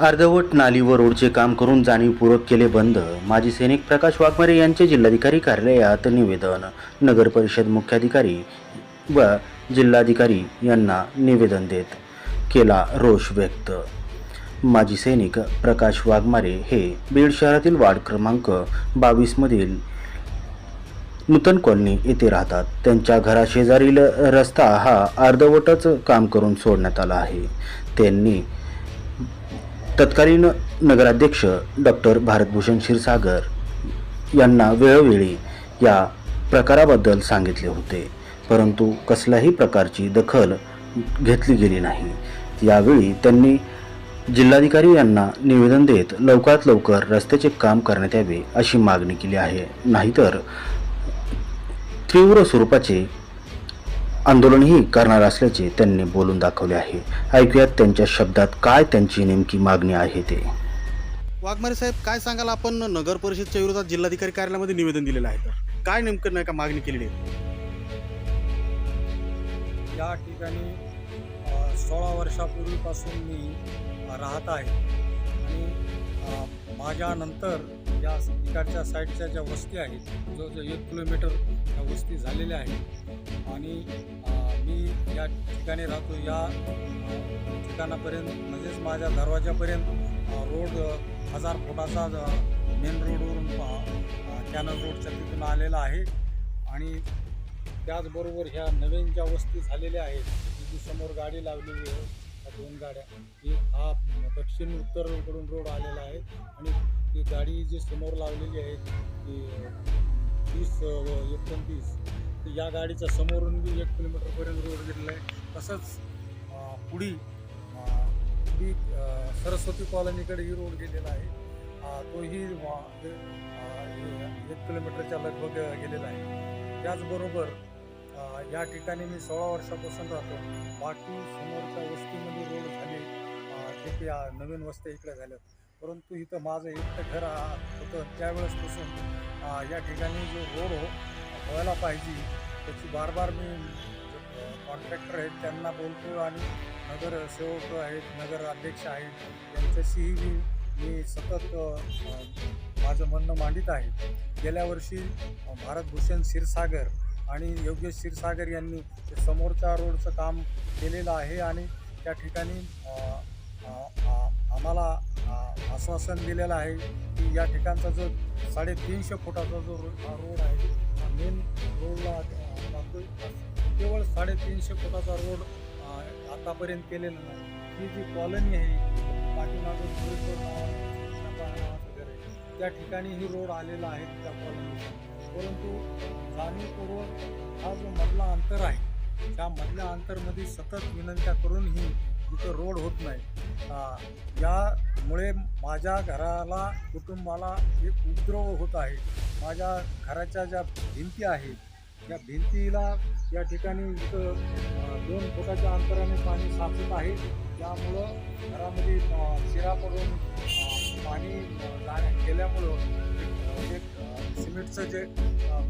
अर्धवट नाली व रोडचे काम करून जाणीवपूर्वक केले बंद. माजी सैनिक प्रकाश वाघमारे यांचे जिल्हाधिकारी कार्यालयात निवेदन. नगर परिषद मुख्याधिकारी व जिल्हाधिकारी यांना निवेदन देत केला रोष व्यक्त. माजी सैनिक प्रकाश वाघमारे हे बीड शहरातील वार्ड क्रमांक बावीसमधील नूतन कॉलनी येथे राहतात. त्यांच्या घराशेजारील रस्ता हा अर्धवटच काम करून सोडण्यात आला आहे. त्यांनी तत्कालीन नगराध्यक्ष डॉक्टर भारतभूषण क्षीरसागर यांना वेळोवेळी या प्रकाराबद्दल सांगितले होते. परंतु कसल्याही प्रकारची दखल घेतली गेली नाही. यावेळी त्यांनी जिल्हाधिकारी यांना निवेदन देत लवकरात लवकर रस्त्याचे काम करण्यात यावे अशी मागणी केली आहे. नाहीतर तीव्र स्वरूपाचे आंदोलनही करणार असल्याचे त्यांनी बोलून दाखवले आहे. ऐकूयात त्यांच्या शब्दात काय त्यांची नेमकी मागणी आहे ते. वाघमारे साहेब काय सांगाल? आपण नगर परिषदच्या विरोधात जिल्हाधिकारी कार्यालयामध्ये निवेदन दिलेलं आहे. तर काय नेमकं नाही का मागणी केलेली आहे? या ठिकाणी सोळा वर्षापूर्वीपासून मी राहत आहे. आणि माझ्यानंतर या इकडच्या साईडच्या ज्या वस्ती आहेत जवळजवळ एक किलोमीटर या वस्ती झालेल्या आहेत. आणि मी या ठिकाणी राहतो या ठिकाणापर्यंत म्हणजेच माझ्या दरवाजापर्यंत रोड हजार फुटाचा मेन रोडवरून कॅनल रोडच्या तिथून आलेला आहे. आणि त्याचबरोबर ह्या नवीन ज्या वस्ती झालेल्या आहेत ही जी समोर गाडी लावलेली आहे त्या दोन गाड्या एक हा दक्षिण उत्तरकडून रोड आलेला आहे. आणि ती गाडी जी समोर लावलेली आहे ती तीस एकोणतीस या गाडीच्या समोरून बी एक किलोमीटरपर्यंत रोड गेलेला आहे. तसंच पुढी पुढी सरस्वती कॉलनीकडे ही रोड गेलेला आहे. तोही एक किलोमीटरच्या लगभग गेलेला आहे. त्याचबरोबर या ठिकाणी मी सोळा वर्षापासून राहतो. बाकी समोरच्या वस्तीमध्ये रोड झाले ते तिथे नवीन वस्त्या इकडे झाल्या. परंतु इथं माझं एकटं घर होतं त्यावेळेसपासून या ठिकाणी जो रोड हो व्हायला पाहिजे त्याची बार बार मी कॉन्ट्रॅक्टर आहेत त्यांना बोलतो आणि नगरसेवक आहेत नगर अध्यक्ष आहेत यांच्याशीही मी मी सतत माझं म्हणणं मांडित आहे. गेल्या वर्षी भारतभूषण क्षीरसागर आणि योगेश क्षीरसागर यांनी समोरच्या रोडचं काम केलेलं आहे आणि त्या ठिकाणी आम्हाला आश्वासन दिलेलं आहे की या ठिकाणचा जो साडेतीनशे फुटाचा जो हा रोड आहे हा मेन रोडला केवळ साडेतीनशे फुटाचा रोड आतापर्यंत केलेला नाही. ही जी कॉलनी आहे पाठीमागून त्या ठिकाणी ही रोड आलेला आहे त्या कॉलनीचा परंतु जाणीवपूर्वक हा जो मधला अंतर आहे त्या मधल्या अंतरमध्ये सतत विनंत्या करूनही इथं रोड होत नाही. यामुळे माझ्या घराला कुटुंबाला एक उपद्रव होत आहे. माझ्या घराच्या ज्या भिंती आहेत त्या भिंतीला या ठिकाणी इथं दोन फुटाच्या अंतराने पाणी साचत आहे. त्यामुळं घरामध्ये शिरा पडून पाणी अ, जाण्या एक- सिमेंटचं जे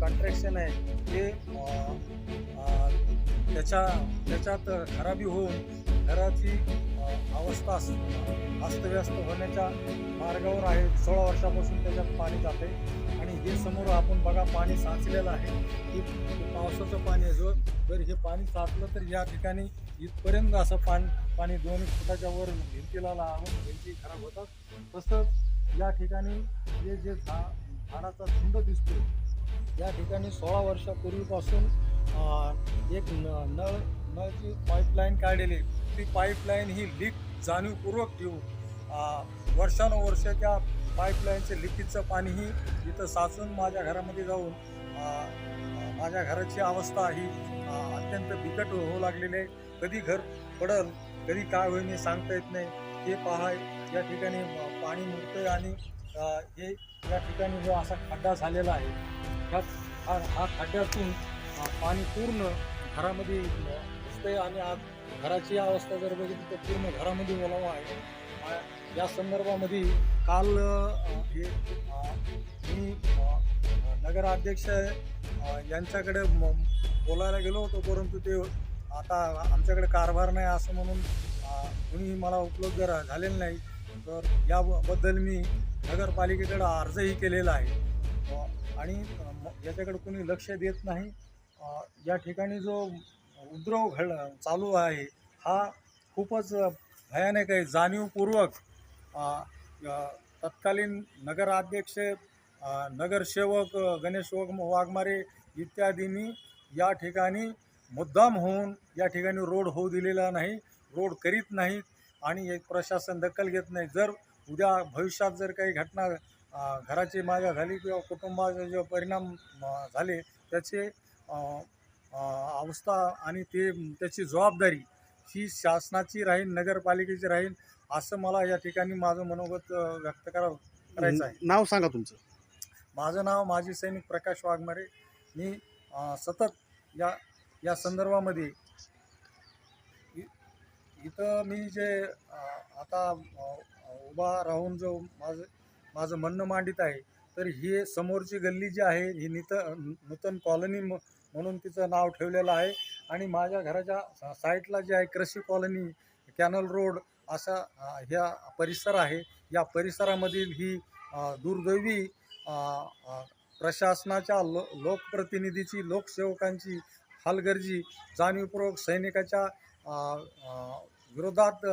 कॉन्ट्रॅक्शन आहे ते त्याच्या त्याच्यात खराबी होऊन घराची अवस्था अस्तव्यस्त होण्याच्या मार्गावर आहे. सोळा वर्षापासून त्याच्यात पाणी जाते आणि हे समोर आपण बघा पाणी साचलेलं आहे. की पावसाचं पाणी आहे. जो जर हे पाणी साचलं तर या ठिकाणी इथपर्यंत असं पाणी पाणी दोन फुटाच्या वर भिंतीला लावून भिंती खराब होतात. तसंच या ठिकाणी हे जे झा झाडाचा झुंड दिसतो या ठिकाणी सोळा वर्षापूर्वीपासून एक न नळ नळची पाईपलाईन काढलेली ती पाईपलाईन ही लीक जाणीवपूर्वक ठेवून वर्षानुवर्ष त्या पाईपलाईनचे लिकेजचं पाणीही इथं साचून माझ्या घरामध्ये जाऊन माझ्या घराची अवस्था ही अत्यंत बिकट होऊ लागलेली आहे. कधी घर पडल कधी काय होईल हे सांगता येत नाही. हे पहा या ठिकाणी पाणी मुरतंय आणि हे या ठिकाणी जो असा खड्डा झालेला आहे ह्या हा हा खड्ड्यातून पाणी पूर्ण घरामध्ये अं, घुसतंय आणि आज घराची अवस्था जर बघितली तर पूर्ण घरामध्ये ओलावा आहे. या संदर्भामध्ये काल हे मी नगराध्यक्ष यांच्याकडे म- बोलायला गेलो होतो परंतु ते आता आमच्याकडे कारभार नाही असं म्हणून कुणी कुणीही मला उपलब्ध झालेलं नाही. तर याबद्दल मी नगरपालिकेकडं अर्जही केलेला आहे. आणि याच्याकडे कोणी लक्ष देत नाही. या ठिकाणी जो उद्रव घड चालू आहे हा खूपच भयानक आहे. जाणीवपूर्वक तत्कालीन नगराध्यक्ष नगरसेवक गणेश वाघमारे इत्यादींनी या ठिकाणी मुद्दाम होऊन या ठिकाणी रोड होऊ दिलेला नाही रोड करीत नाहीत आणि एक प्रशासन दखल घेत नाही. जर उद्या भविष्यात जर काही घटना घराची माझ्या झाली किंवा कुटुंबाचे जे परिणाम झाले त्याचे अवस्था आणि ते त्याची जबाबदारी ही शासनाची राहील नगरपालिकेची राहील असं मला या ठिकाणी माझं मनोगत व्यक्त करा करायचं आहे. नाव सांगा तुमचं. माझं नाव माजी सैनिक प्रकाश वाघमारे. मी सतत या या संदर्भामध्ये इथं मी जे आता उभा राहून जो माझं माझं म्हणणं मांडित आहे तर ही समोरची गल्ली जी आहे ही नित नूतन कॉलनी म- म्हणून तिचं नाव ठेवलेलं आहे. आणि माझ्या घराच्या सा- जे आहे कृषी कॉलनी कॅनल रोड असा ह्या परिसर आहे. या परिसरामधील ही दुर्दैवी प्रशासनाच्या लो लोकप्रतिनिधीची लोकसेवकांची हलगर्जी जाणीवपूर्वक सैनिकाच्या विरोधात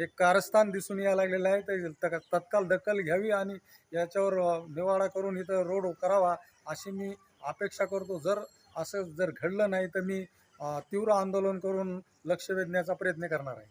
एक कारस्थान दिसून यायला लागलेलं आहे. तर तत्काल तत्काळ दखल घ्यावी आणि याच्यावर निवाडा करून इथं रोड करावा अशी मी अपेक्षा करतो. जर असं जर घडलं नाही तर मी तीव्र आंदोलन करून लक्ष वेधण्याचा प्रयत्न करणार आहे.